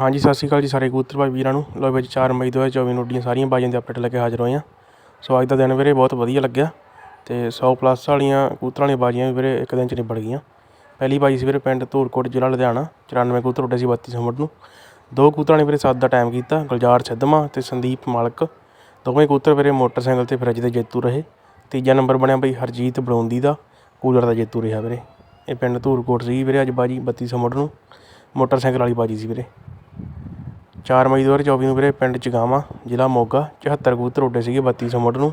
ਹਾਂਜੀ, ਸਤਿ ਸ਼੍ਰੀ ਅਕਾਲ ਜੀ ਸਾਰੇ ਕਬੂਤਰ ਭਾਈ ਵੀਰਾਂ ਨੂੰ। ਲੋ ਵਿੱਚ 4 ਮਈ 2024 ਨੂੰ ਉੱਡੀਆਂ ਸਾਰੀਆਂ ਬਾਜੀਆਂ ਦੇ ਅਪਡੇਟ ਲੈ ਕੇ ਹਾਜ਼ਰ ਹੋਏ ਹਾਂ ਸੋ ਅੱਜ ਦਾ ਦਿਨ ਵੀਰੇ ਬਹੁਤ ਵਧੀਆ ਲੱਗਿਆ ਤੇ 100 ਪਲੱਸ ਵਾਲੀਆਂ ਕਬੂਤਰਾਂ ਵਾਲੀਆਂ ਬਾਜੀਆਂ ਵੀ ਵੀਰੇ ਇੱਕ ਦਿਨ ਚ ਨਿਬੜ ਗਈਆਂ। ਪਹਿਲੀ ਬਾਜੀ ਸੀ ਵੀਰੇ ਪਿੰਡ ਧੂਰਕੋਟ ਜ਼ਿਲ੍ਹਾ ਲੁਧਿਆਣਾ 94 ਕਬੂਤਰ ਉੱਡੇ ਸੀ 32 ਮਿੰਟ ਨੂੰ। ਦੋ ਕਬੂਤਰਾਂ ਨੇ ਵੀਰੇ ਸੱਤ ਦਾ ਟਾਈਮ ਕੀਤਾ, ਗੁਲਜ਼ਾਰ ਸਿੱਧਵਾਂ ਤੇ ਸੰਦੀਪ ਮਾਲਕ। ਦੋਵੇਂ ਕਬੂਤਰ ਵੀਰੇ ਮੋਟਰਸਾਈਕਲ ਤੇ ਫਰਿੱਜ ਦੇ ਜੇਤੂ ਰਹੇ। ਤੀਜਾ ਨੰਬਰ ਬਣਿਆ ਬਈ ਹਰਜੀਤ ਬਲੌਂਦੀ ਦਾ, ਕੂਲਰ ਦਾ ਜੇਤੂ ਰਿਹਾ ਵੀਰੇ। ਇਹ ਪਿੰਡ ਧੂਰਕੋਟ ਸੀ ਵੀਰੇ ਅੱਜ ਬਾਜੀ 32 ਮਿੰਟ ਨੂੰ। ਮੋਟਰਸਾਈਕਲ ਵਾਲੀ ਬਾਜੀ ਸੀ ਵੀਰੇ। 4 ਮਈ 2024 ਨੂੰ ਵੀਰੇ ਪਿੰਡ ਚਗਾਵਾਂ ਜ਼ਿਲ੍ਹਾ ਮੋਗਾ 74 ਕਬੂਤਰ ਉੱਡੇ ਸੀਗੇ 3200 ਮੁੱਢ ਨੂੰ।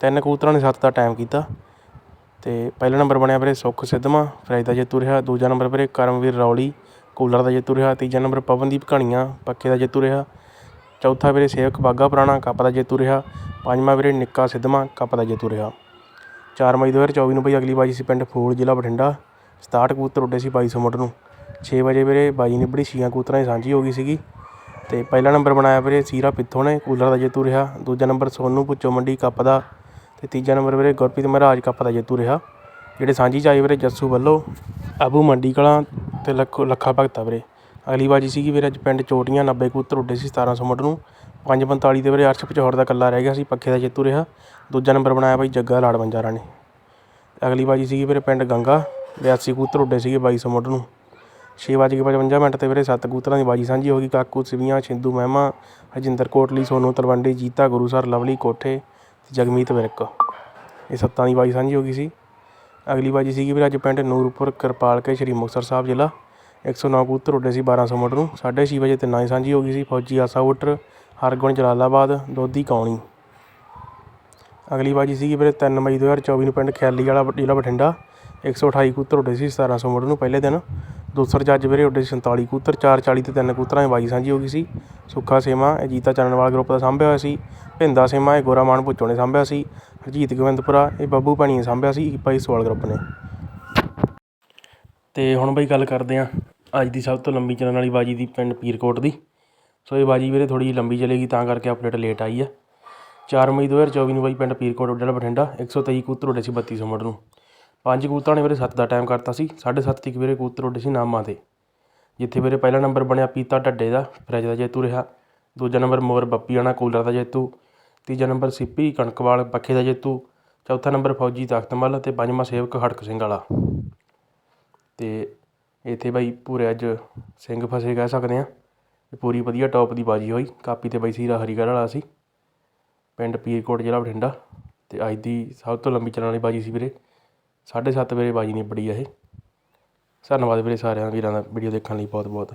ਤਿੰਨ ਕਬੂਤਰਾਂ ਨੇ ਸੱਤ ਦਾ ਟਾਈਮ ਕੀਤਾ ਤੇ ਪਹਿਲਾ ਨੰਬਰ ਬਣਿਆ ਵੀਰੇ ਸੁੱਖ ਸਿੱਧਮਾ ਫਰੈਜ ਦਾ ਜੇਤੂ ਰਿਹਾ। ਦੂਜਾ ਨੰਬਰ ਵੀਰੇ ਕਰਮਵੀਰ ਰੌਲੀ, ਕੂਲਰ ਦਾ ਜੇਤੂ ਰਿਹਾ। ਤੀਜਾ ਨੰਬਰ ਪਵਨਦੀਪ ਘਣੀਆਂ ਪੱਕੇ ਦਾ ਜੇਤੂ ਰਿਹਾ। ਚੌਥਾ ਵੀਰੇ ਸੇਵਕ ਬਾਗਾ ਪੁਰਾਣਾ, ਕੱਪ ਦਾ ਜੇਤੂ ਰਿਹਾ। ਪੰਜਵਾਂ ਵੀਰੇ ਨਿੱਕਾ ਸਿੱਧਮਾ ਕੱਪ ਦਾ ਜੇਤੂ ਰਿਹਾ। 4 ਮਈ 2024 ਨੂੰ ਬਈ ਅਗਲੀ ਬਾਜੀ ਸੀ ਪਿੰਡ ਫੂਲ, ਜ਼ਿਲ੍ਹਾ ਬਠਿੰਡਾ। 67 ਕਬੂਤਰ ਉੱਡੇ ਸੀ 2200 ਮੁੱਢ ਨੂੰ। 6 ਵਜੇ ਵੀਰੇ ਬਾਜੀ ਨਿਬੜੀ, ਛੀਆਂ ਕਬੂਤਰਾਂ ਦੀ ਸਾਂਝੀ ਹੋ ਗਈ ਸੀਗੀ। ਤੇ ਪਹਿਲਾ ਨੰਬਰ ਬਣਾਇਆ ਵੀਰੇ ਸੀਰਾ ਪਿੱਥੋਂ ਨੇ, ਕੂਲਰ ਦਾ ਜੇਤੂ ਰਿਹਾ। ਦੂਜਾ ਨੰਬਰ ਸੋਨੂ ਪੁੱਚੋ ਮੰਡੀ ਕੱਪ ਦਾ। ਤੇ ਤੀਜਾ ਨੰਬਰ ਵੀਰੇ ਗੁਰਪ੍ਰੀਤ ਮਹਾਰਾਜ ਕੱਪ ਦਾ ਜੇਤੂ ਰਿਹਾ। ਜਿਹੜੇ ਸਾਂਝੀ ਚ ਆਏ ਵੀਰੇ ਜੱਸੂ ਵੱਲੋਂ ਅਬੂ ਮੰਡੀ ਕਲਾਂ ਤੇ ਲੱਖੋ, ਲੱਖਾ ਭਗਤਾ ਵੀਰੇ। ਅਗਲੀ ਬਾਜੀ ਸੀਗੀ ਵੀਰੇ ਅੱਜ ਪਿੰਡ ਚੋਟੀਆਂ 90 ਕਬੂਤਰ ਉੱਡੇ ਸੀ 1700 ਮੁੱਢ ਨੂੰ। 545 ਦੇ ਵੀਰੇ ਅਰਸ਼ ਪਚੌੜ ਦਾ ਕੱਲਾ ਰਹਿ ਗਿਆ ਸੀ, ਪੱਖੇ ਦਾ ਜੇਤੂ ਰਿਹਾ। ਦੂਜਾ ਨੰਬਰ ਬਣਾਇਆ ਬਾਈ ਜੱਗਾ ਲਾੜ ਬੰਜਾਰਾ ਨੇ ਅਗਲੀ ਬਾਜੀ ਸੀਗੀ ਵੀਰੇ ਪਿੰਡ ਗੰਗਾ 82 ਕਬੂਤਰ ਉੱਡੇ ਸੀਗੇ 2200 ਮੁੱਢ ਨੂੰ। ਛੇ ਵੱਜ ਕੇ ਪਚਵੰਜਾ ਮਿੰਟ ਤੇ ਵੀਰੇ ਸੱਤ ਕਬੂਤਰਾਂ ਦੀ ਬਾਜੀ ਸਾਂਝੀ ਹੋ ਗਈ। ਕਾਕੂ, ਸਿਵੀਆਂ, ਛਿੰਦੂ, ਮਹਿਮਾ, ਹਰਜਿੰਦਰ ਕੋਟਲੀ, ਸੋਨੂ, ਤਲਵੰਡੀ, ਜੀਤਾ ਗੁਰੂਸਰ ਲਵਲੀ, ਕੋਠੇ ਤੇ ਜਗਮੀਤ ਵਿਰਕ। ਇਹ ਸੱਤਾਂ ਦੀ ਬਾਜੀ ਸਾਂਝੀ ਹੋ ਗਈ ਸੀ। ਅਗਲੀ ਬਾਜੀ ਸੀਗੀ ਵੀਰੇ ਅੱਜ ਪਿੰਡ ਨੂਰਪੁਰ, ਕਿਰਪਾਲ ਕੇ, ਸ਼੍ਰੀ ਮੁਕਤਸਰ ਸਾਹਿਬ ਜ਼ਿਲ੍ਹਾ। 109 ਕਬੂਤਰ ਉੱਡੇ ਸੀ 1200 ਮੁੱਢ ਨੂੰ 6:30 ਵਜੇ ਤੇ ਹੀ ਸਾਂਝੀ ਹੋ ਗਈ ਸੀ। ਫੌਜੀ ਆਸਾ ਉੱਟਰ, ਹਰਗੁਣ ਜਲਾਲਾਬਾਦ ਦੋਦੀ ਕੌਣੀ। ਅਗਲੀ ਬਾਜੀ ਸੀਗੀ ਵੀਰੇ 3 ਮਈ 2024 ਨੂੰ ਪਿੰਡ ਖਿਆਲੀ ਵਾਲਾ ਜ਼ਿਲ੍ਹਾ ਬਠਿੰਡਾ। 128 ਕਬੂਤਰ ਉੱਡੇ ਸੀ 1700 ਮੁੱਢ ਨੂੰ ਪਹਿਲੇ ਦਿਨ। ਦੂਸਰ ਜੱਜ ਵੀਰੇ ਉੱਡੇ ਸੀ 47 ਕਬੂਤਰ 440 ਤੇ ਤਿੰਨ ਕਬੂਤਰਾਂ ਦੀ ਬਾਜੀ ਸਾਂਝੀ ਹੋ ਗਈ ਸੀ। ਸੁੱਖਾ ਸੇਮਾ, ਇਹ ਜੀਤਾ ਚੰਨਵਾਲ ਗਰੁੱਪ ਦਾ ਸਾਂਭਿਆ ਹੋਇਆ ਸੀ। ਭਿੰਦਾ ਸੇਮਾ, ਇਹ ਗੋਰਾ ਮਾਨ ਭੁੱਚੋ ਨੇ ਸਾਂਭਿਆ ਸੀ। ਹਰਜੀਤ ਗੋਬਿੰਦਪੁਰਾ, ਇਹ ਬੱਬੂ ਭੈਣੀ ਨੇ ਸਾਂਭਿਆ ਸੀ। ਭਾਈ ਸਵਾਲ ਗਰੁੱਪ ਨੇ। ਤੇ ਹੁਣ ਬਈ ਗੱਲ ਕਰਦੇ ਆਂ ਅੱਜ ਦੀ ਸਭ ਤੋਂ ਲੰਬੀ ਚੱਲਣ ਵਾਲੀ ਬਾਜੀ ਦੀ ਪਿੰਡ ਪੀਰਕੋਟ ਦੀ। ਸੋ ਇਹ ਬਾਜੀ ਵੀਰੇ ਥੋੜੀ ਲੰਬੀ ਚੱਲੇਗੀ ਤਾਂ ਕਰਕੇ ਅਪਡੇਟ ਲੇਟ ਆਈ ਆ। 4 ਮਈ 2024 ਨੂੰ ਬਾਈ ਪਿੰਡ ਪੀਰਕੋਟ ਜ਼ਿਲ੍ਹਾ ਬਠਿੰਡਾ। 123 ਕਬੂਤਰ ਉੱਡੇ ਸੀ 3200 ਮੁੱਢ ਨੂੰ। ਪੰਜ ਕਬੂਤਰਾਂ ਨੇ ਵੀਰੇ 7 ਦਾ ਟਾਈਮ ਕਰਤਾ ਸੀ 7.5 ਤੱਕ ਵੀਰੇ ਕਬੂਤਰ ਉੱਡੇ ਸੀ ਨਾਮਾਂ ਤੇ, ਜਿੱਥੇ ਵੀਰੇ ਪਹਿਲਾ ਨੰਬਰ ਬਣਿਆ ਪੀਤਾ ਢੱਡੇ ਦਾ, ਫਰਿੱਜ ਦਾ ਜੇਤੂ ਰਿਹਾ, ਦੂਜਾ ਨੰਬਰ ਮੋਰ ਬੱਪੀ ਆਣਾ, ਕੂਲਰ ਦਾ ਜੇਤੂ, ਤੀਜਾ ਨੰਬਰ ਸਿੱਪੀ, ਕਣਕਵਾਲ, ਪੱਖੇ ਦਾ ਜੇਤੂ, ਚੌਥਾ ਨੰਬਰ ਫੌਜੀ ਤਖਤਮਲ ਅਤੇ ਪੰਜਵਾਂ ਸੇਵਕ ਹੜਕ ਸਿੰਘ ਵਾਲਾ। ਤੇ ਇੱਥੇ ਬਾਈ ਪੂਰੇ ਅੱਜ ਸਿੰਘ ਫਸੇ ਕਹਿ ਸਕਦੇ ਆ ਪੂਰੀ ਵਧੀਆ ਟੌਪ ਦੀ ਬਾਜੀ ਹੋਈ, ਕਾਪੀ ਤੇ ਬਾਈ ਸੀਰਾ ਹਰੀਗੜ੍ਹ ਵਾਲਾ ਸੀ, ਪਿੰਡ ਪੀਰਕੋਟ ਜ਼ਿਲ੍ਹਾ ਬਠਿੰਡਾ, ਤੇ ਅੱਜ ਦੀ ਸਭ ਤੋਂ ਲੰਬੀ ਚੱਲਣ ਵਾਲੀ ਬਾਜੀ ਸੀ ਵੀਰੇ। 7:30 ਵਜੇ ਬਾਜੀ ਨਿਬੜੀ ਆ ਇਹ। ਧੰਨਵਾਦ ਵੀਰੇ ਸਾਰਿਆਂ ਵੀਰਾਂ ਦਾ ਵੀਡੀਓ ਦੇਖਣ ਲਈ ਬਹੁਤ ਬਹੁਤ